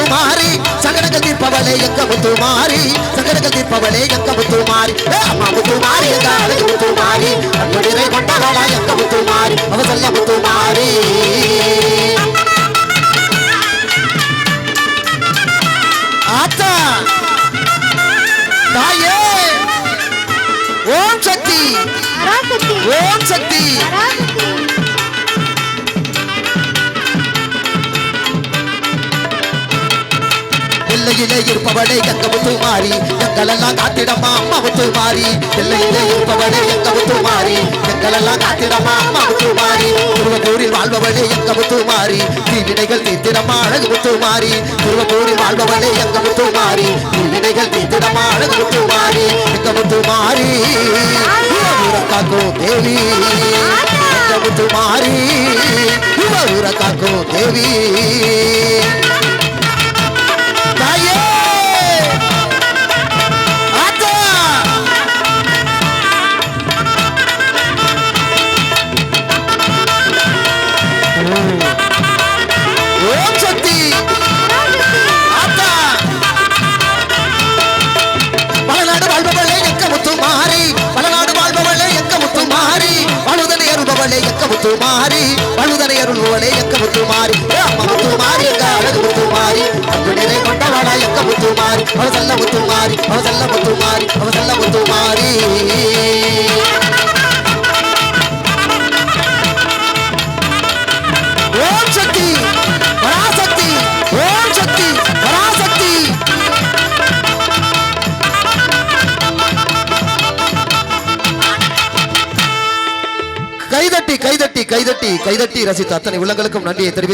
முத்துமாரி சங்கடங்கள் தீர்ப்பவளே எங்க முத்துமாரி சங்கடங்கள் தீர்ப்பவளே எங்க முத்துமாரி அம்மா முத்துமாரி எங்க அழகு முத்துமாரி அன்புரை கொண்டவளா எங்க முத்துமாரி அவ சொல்ல முத்துமாரி ஆத்தா தாயே ஓம் சக்தி ஓம் சக்தி. எல்லையிலே இருப்பவளே எங்க முத்துமாரி எங்களெல்லாம் காத்திடமா அம்மா முத்துமாரி எல்லையிலே இருப்பவளே எங்க முத்துமாரி எங்களெல்லாம் காத்திடமா அம்மா முத்துமாரி திருவக்கூரில் வாழ்பவளே எங்க முத்துமாரி தீவினைகள் தீத்திடமா அழகு முத்துமாரி திருவக்கூரில் வாழ்பவளே எங்க முத்துமாரி தீவினைகள் தீத்திடமா அழகு முத்துமாரி எங்க முத்துமாரி காக்கோ தேவி. எங்க முத்துமாரி இவ காக்கோ தேவி. முத்து மாறி வழுதனை அருள்பவளே எக்க முத்து மாறி அம்மா முத்து மாறி எங்க அழகு முத்து மாறி அன்பு நிறை கொண்டவளா எக்க முத்து மாறி அவ செல்ல முத்து மாறி அவ செல்ல முத்து மாறி அவ செல்ல முத்து கைதட்டி கைதட்டி கைதட்டி கைதட்டி ரசித்த அத்தனை உள்ளங்களுக்கும் நன்றியை தெரிவித்து